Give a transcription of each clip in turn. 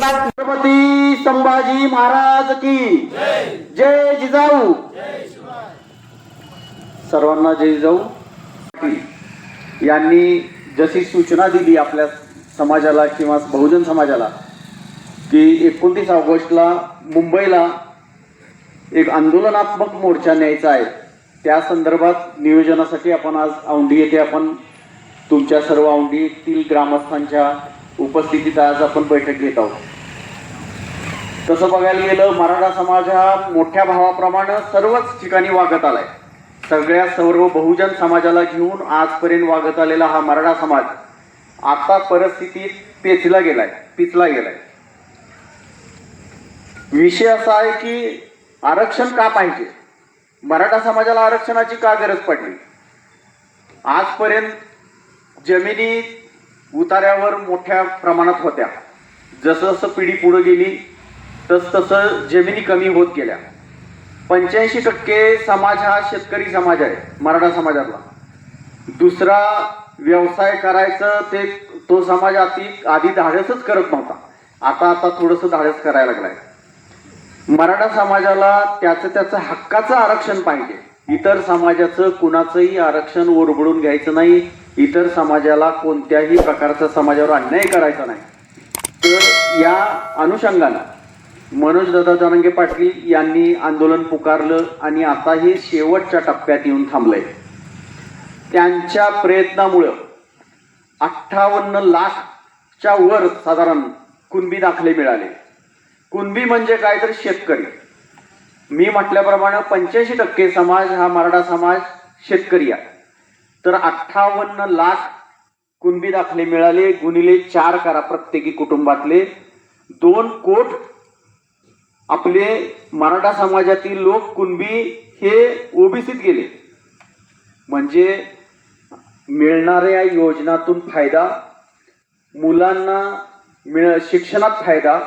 छत्रपती संभाजी महाराज की जय जिजाऊ. सर्वांना जय जिजाऊ. यांनी जशी सूचना दिली आपल्या समाजाला किंवा बहुजन समाजाला की एकोणतीस ऑगस्टला मुंबईला एक आंदोलनात्मक मोर्चा न्यायचा आहे. त्या संदर्भात नियोजनासाठी आपण आज औंढी येथे आपण तुमच्या सर्व औंढीतील ग्रामस्थांच्या उपस्थितीत आज आपण बैठक घेत आहोत. तसं बघायला गेलं मराठा समाज हा मोठ्या भावाप्रमाणे सर्वच ठिकाणी वागत आलाय. सगळ्या सर्व बहुजन समाजाला घेऊन आजपर्यंत वागत आलेला हा मराठा समाज आता परिस्थितीत पेचला गेलाय पिचला गेलाय. विषय असा आहे की आरक्षण का पाहिजे? मराठा समाजाला आरक्षणाची का गरज पडली? आजपर्यंत जमिनी उतार्यावर मोठ्या प्रमाणात होत्या. जसं जसं पिढी पुढे गेली तस तसं जमिनी कमी होत गेल्या. पंच्याऐंशी टक्के समाज हा शेतकरी समाज आहे मराठा समाजातला. दुसरा व्यवसाय करायचं ते तो समाज आधी आधी धाडसच करत नव्हता. आता आता थोडंसं धाडस करायला लागलाय. मराठा समाजाला त्याचं त्याचं हक्काचं आरक्षण पाहिजे. इतर समाजाचं कुणाचंही आरक्षण ओरबडून घ्यायचं नाही. इतर समाजाला कोणत्याही प्रकारचा समाजावर अन्याय करायचा नाही. तर या अनुषंगानं मनोज दादा जरांगे पाटील यांनी आंदोलन पुकारलं आणि आता हे शेवटच्या टप्प्यात येऊन थांबलंय. त्यांच्या प्रयत्नामुळं अठ्ठावन्न लाखच्या वर साधारण कुणबी दाखले मिळाले. कुणबी म्हणजे काय तर शेतकरी. मी म्हटल्याप्रमाणे पंच्याऐंशी टक्के समाज हा मराठा समाज शेतकरी आहे. तर अठ्ठावन्न लाख कुणबी दाखले मिळाले गुणिले चार करा प्रत्येकी कुटुंबातले दोन कोट आपले मराठा समाजातील लोक कुणबी हे ओबीसीत गेले. म्हणजे मिळणाऱ्या योजनातून फायदा मुलांना मिळ शिक्षणात फायदा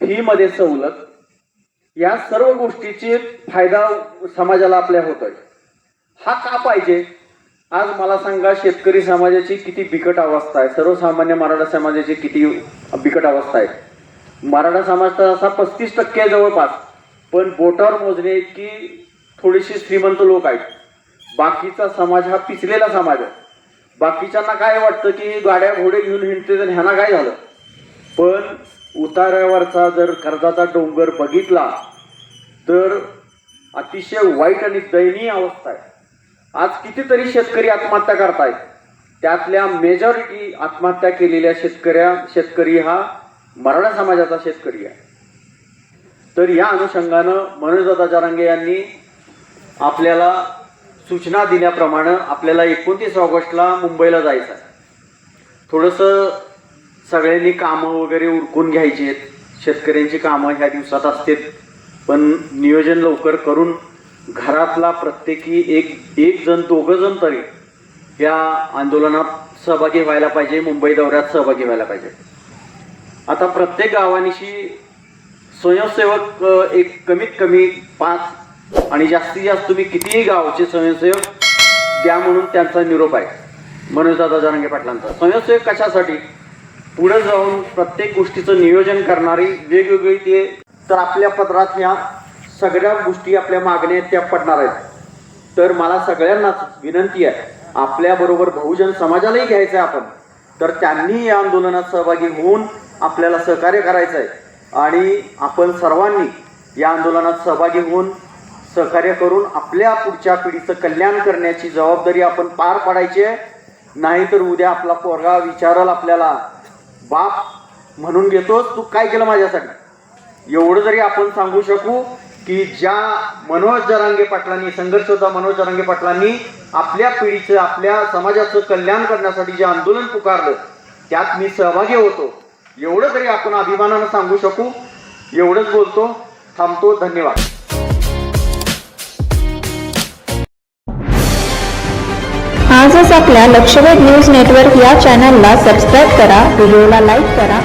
फीमध्ये सवलत या सर्व गोष्टीचे फायदा समाजाला आपल्या होतोय हा का पाहिजे? आज मला सांगा शेतकरी समाजाची किती बिकट अवस्था आहे. सर्वसामान्य मराठा समाजाची किती बिकट अवस्था आहे. मराठा समाज तर असा पस्तीस टक्के आहे जवळपास पण बोटावर मोजणे इतकी थोडीशी श्रीमंत लोक आहेत. बाकीचा समाज हा पिचलेला समाज आहे. बाकीच्यांना काय वाटतं की गाड्या घोडे घेऊन हिंडते तर ह्यांना काय झालं? पण उतार्यावरचा जर कर्जाचा डोंगर बघितला तर अतिशय वाईट आणि दयनीय अवस्था आहे. आज कितीतरी शेतकरी आत्महत्या करतायत. त्यातल्या मेजॉरिटी आत्महत्या केलेल्या शेतकऱ्या शेतकरी हा मराठा समाजाचा शेतकरी आहे. तर या अनुषंगानं मनोजदादा जारांगे यांनी आपल्याला सूचना दिल्याप्रमाणे आपल्याला एकोणतीस ऑगस्टला मुंबईला जायचं आहे. थोडंसं सगळ्यांनी कामं वगैरे उरकून घ्यायची आहेत. शेतकऱ्यांची कामं ह्या दिवसात असतात पण नियोजन लवकर करून घरातला प्रत्येकी एक एक जण दोघं जण तरी या आंदोलनात सहभागी व्हायला पाहिजे मुंबई दौऱ्यात सहभागी व्हायला पाहिजे. आता प्रत्येक गावानिशी स्वयंसेवक एक कमीत कमी पाच आणि जास्तीत जास्त तुम्ही कितीही गावचे स्वयंसेवक द्या म्हणून त्यांचा निरोप आहे. मनोजदादा जरांगे पाटलांचा. स्वयंसेवक कशासाठी? पुढे जाऊन प्रत्येक गोष्टीचं नियोजन करणारी वेगवेगळी ते तर आपल्या पत्रात ह्या सगळ्या गोष्टी आपल्या मागण्या आहेत त्या पडणार आहेत. तर मला सगळ्यांनाच विनंती आहे आपल्याबरोबर बहुजन समाजालाही घ्यायचं आहे आपण. तर त्यांनी या आंदोलनात सहभागी होऊन आपल्याला सहकार्य करायचं आहे आणि आपण सर्वांनी या आंदोलनात सहभागी होऊन सहकार्य करून आपल्या पुढच्या पिढीचं कल्याण करण्याची जबाबदारी आपण पार पाडायची आहे. नाहीतर उद्या आपला पोरगा विचारल आपल्याला बाप म्हणून घेतोस? तू काय केलं माझ्यासाठी? एवढं जरी आपण सांगू शकू की ज्या मनोज जरांगे पाटलांनी संघर्ष होता मनोज जरांगे पाटलांनी आपल्या पिढीचं आपल्या समाजाचं कल्याण करण्यासाठी जे आंदोलन पुकारलं त्यात मी सहभागी होतो. एवढं तरी आपण अभिमानानं सांगू शकू. एवढंच बोलतो. थांबतो. धन्यवाद. आजच आपल्या लक्षवेध न्यूज नेटवर्क या चॅनलला सबस्क्राईब करा व्हिडिओला लाईक करा